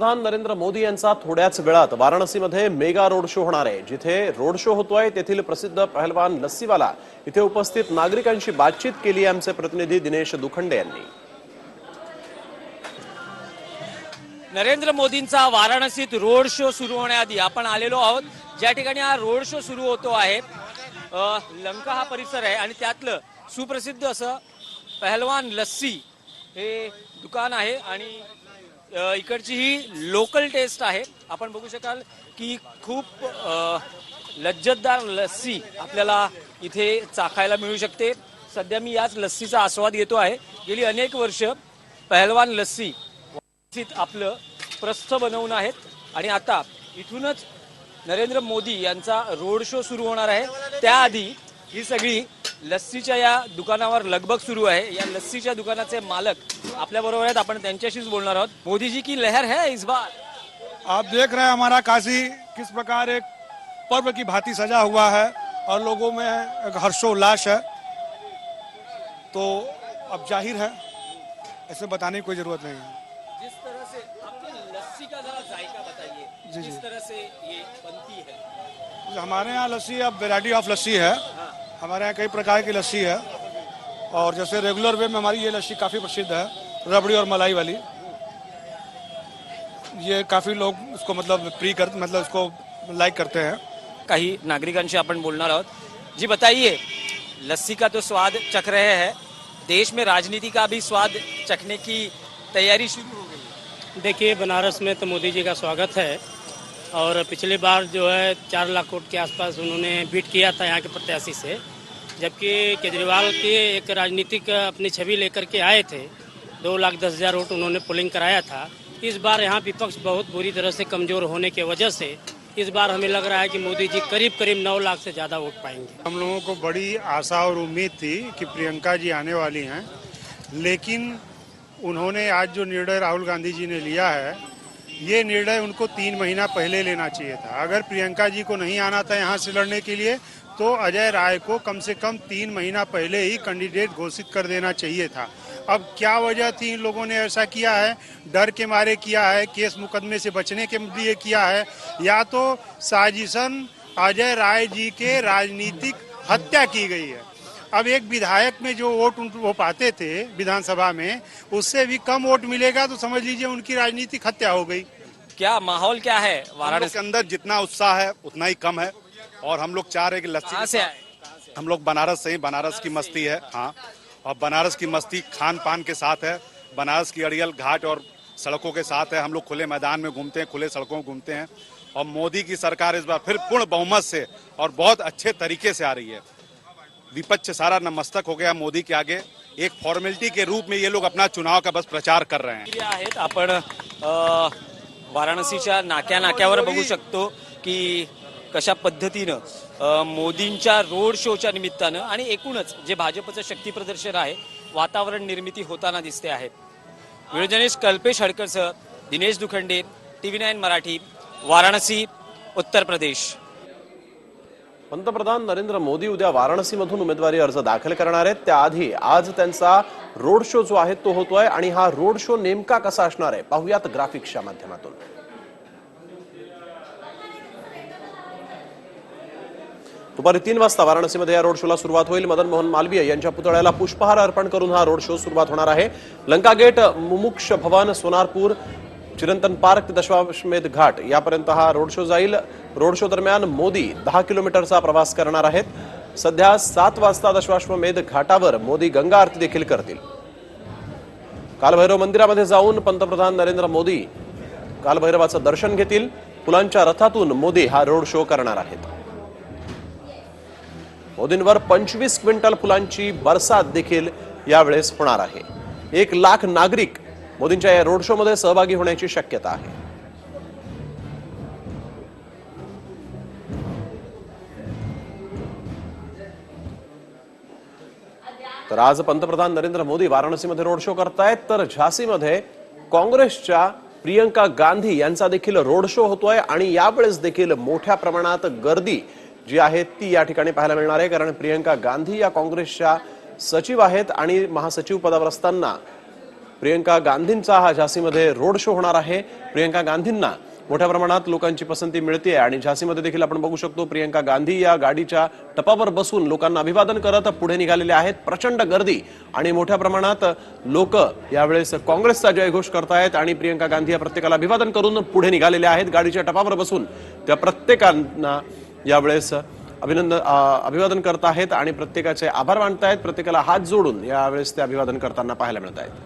पंतप्रधान नरेंद्र मोदी यांचा थोड्याच वेळात वाराणसीमध्ये मेगा रोड शो होणार आहे. जिथे रोड शो होतोय तेथील प्रसिद्ध पहलवान लस्सीवाला इथे उपस्थित नागरिकांशी बातचीत केली आमचे प्रतिनिधी दिनेश दुखंडे यांनी. नरेंद्र मोदींचा वाराणसीत रोड शो सुरू होण्याआधी आपण आलेलो आहोत. ज्या ठिकाणी हा रोड शो सुरू होतो आहे लंका हा परिसर आहे आणि त्यातलं सुप्रसिद्ध असं पहलवान लस्सी हे दुकान आहे आणि इकडची ही लोकल टेस्ट आहे. आपण बघू शकाल की खूप लज्जतदार लस्सी आपल्याला इथे चाखायला मिळू शकते. सध्या मी याच लस्सीचा आस्वाद घेतो आहे. गेली अनेक वर्ष पहलवान लस्सी आपलं प्रस्थ बनवून आहेत. आणि आता इथूनच नरेंद्र मोदी यांचा रोड शो सुरू होणार आहे. त्याआधी ही सगळी लस्सीच्या या दुकानावर लगबग सुरू आहे. या लस्सीच्या दुकानाचे मालक आपल्या बरोबर आहेत. आपण त्यांच्याशीच बोलणार आहोत. मोदीजी की लहर है इस बार? आप देख रहे हैं हमारा काशी किस प्रकार एक पर्व की भांति सजा हुआ है और लोगों में एक हर्षोल्लास है। तो अब ज़ाहिर है ऐसे बताने की कोई ज़रूरत नहीं है। जिस तरह से आपकी लस्सी का जरा जायका बताइए। जी, जी। जिस तरह से ये बनती है। हमारे यहाँ लस्सी अब वेराइटी ऑफ़ लस्सी है। हमारे यहाँ कई प्रकार की लस्सी है। और जैसे रेगुलर वे में हमारी ये लस्सी काफ़ी प्रसिद्ध है रबड़ी और मलाई वाली। ये काफ़ी लोग इसको मतलब प्री कर मतलब इसको लाइक करते हैं। काही नागरिकांशी आपण बोलणार आहोत। जी बताइए लस्सी का तो स्वाद चख रहे हैं। देश में राजनीति का भी स्वाद चखने की तैयारी शुरू हो गई देखिए बनारस में तो मोदी जी का स्वागत है। और पिछली बार जो है चार लाख वोट के आसपास उन्होंने बीट किया था यहाँ के प्रत्याशी से, जबकि केजरीवाल के एक राजनीतिक अपनी छवि लेकर के आए थे, दो लाख दस हज़ार वोट उन्होंने पोलिंग कराया था। इस बार यहाँ विपक्ष बहुत बुरी तरह से कमज़ोर होने की वजह से इस बार हमें लग रहा है कि मोदी जी करीब करीब नौ लाख से ज़्यादा वोट पाएँगे। हम लोगों को बड़ी आशा और उम्मीद थी कि प्रियंका जी आने वाली हैं, लेकिन उन्होंने आज जो निर्णय राहुल गांधी जी ने लिया है ये निर्णय उनको तीन महीना पहले लेना चाहिए था। अगर प्रियंका जी को नहीं आना था यहाँ से लड़ने के लिए तो अजय राय को कम से कम तीन महीना पहले ही कैंडिडेट घोषित कर देना चाहिए था। अब क्या वजह थी इन लोगों ने ऐसा किया है? डर के मारे किया है? केस मुकदमे से बचने के लिए किया है? या तो साजिशन अजय राय जी के राजनीतिक हत्या की गई है? अब एक विधायक में जो वोट उन- वो पाते थे विधानसभा में उससे भी कम वोट मिलेगा तो समझ लीजिए उनकी राजनीति हत्या हो गई। क्या माहौल क्या है वाराणसी? के अंदर जितना उत्साह है उतना ही कम है। और हम लोग चाह रहे कि लस्सी से आए? हम लोग बनारस से ही बनारस की मस्ती है हाँ। और बनारस की मस्ती खान पान के साथ है बनारस की अड़ियल घाट और सड़कों के साथ है। हम लोग खुले मैदान में घूमते हैं खुले सड़कों में घूमते हैं। और मोदी की सरकार इस बार फिर पूर्ण बहुमत से और बहुत अच्छे तरीके से आ रही है। विपक्ष सारा नमस्तक हो गया मोदी के आगे। एक फॉर्मेलिटी के रूप में ये लोग अपना चुनाव का बस प्रचार कर रहे हैं। आहेत आपण वाराणसीच्या नाक्या नाक्यावर बघू शकतो की कशा पद्धतीनं मोदींच्या रोड शोच्या निमित्तानं आणि एकूणच जे भाजपचं शक्ती प्रदर्शन आहे वातावरण निर्मिती होताना दिसते आहे. Video Kalpesh हडकरसह Dinesh Dukhande T V nine Marathi Varanasi Uttar Pradesh. पंतप्रधान नरेंद्र मोदी उद्या वाराणसीमधून उमेदवारी अर्ज दाखल करणार आहेत. त्याआधी आज त्यांचा रोड शो जो आहे तो होतोय आणि हा रोड शो नेमका कसा असणार आहे? पाहुयात ग्राफिक्सच्या माध्यमातून. दुपारी तीन वाजता वाराणसीमध्ये या रोड शोला सुरुवात होईल. मदन मोहन मालवीय यांच्या पुतळ्याला पुष्पहार अर्पण करून हा रोड शो सुरुवात होणार आहे. लंका गेट मुमुक्ष भवन सोनारपूर चिरंतन पार्क ते दशाश्वमेध घाट. यापर्यंत हा रोड शो जाईल. रोड शो दरम्यान मोदी दहा किलोमीटरचा प्रवास करणार आहेत. सध्या सात वाजता दशाश्वमेध घाटावर मोदी गंगा आरती देखील करतील. कालभैरव मंदिरामध्ये जाऊन पंतप्रधान नरेंद्र मोदी कालभैरवाचं दर्शन घेतील. फुलांच्या रथातून मोदी हा रोड शो करणार आहेत. मोदींवर पंचवीस क्विंटल फुलांची बरसात देखील यावेळेस होणार आहे. एक लाख नागरिक मोदींच्या या रोड शोमध्ये सहभागी होण्याची शक्यता आहे. तर आज पंतप्रधान नरेंद्र मोदी वाराणसीमध्ये रोड शो करतायत. तर झाशीमध्ये काँग्रेसच्या प्रियंका गांधी यांचा देखील रोड शो होतोय आणि यावेळेस देखील मोठ्या प्रमाणात गर्दी जी आहे ती या ठिकाणी पाहायला मिळणार आहे. कारण प्रियंका गांधी या काँग्रेसच्या सचिव आहेत आणि महासचिव पदावर असताना प्रियंका गांधींचा हा झाशीमध्ये रोड शो होणार आहे. प्रियंका गांधींना मोठ्या प्रमाणात लोकांची पसंती मिळते आणि झाशीमध्ये देखील आपण बघू शकतो प्रियंका गांधी या गाडीच्या टपावर बसून लोकांना अभिवादन करत पुढे निघालेले आहेत. प्रचंड गर्दी आणि मोठ्या प्रमाणात लोक यावेळेस काँग्रेसचा जयघोष करतायत आणि प्रियंका गांधी या प्रत्येकाला अभिवादन करून पुढे निघालेले आहेत. गाडीच्या टपावर बसून त्या प्रत्येकांना यावेळेस अभिनंदन अभिवादन करत आहेत आणि प्रत्येकाचे आभार मानतायत. प्रत्येकाला हात जोडून यावेळेस ते अभिवादन करताना पाहायला मिळत आहेत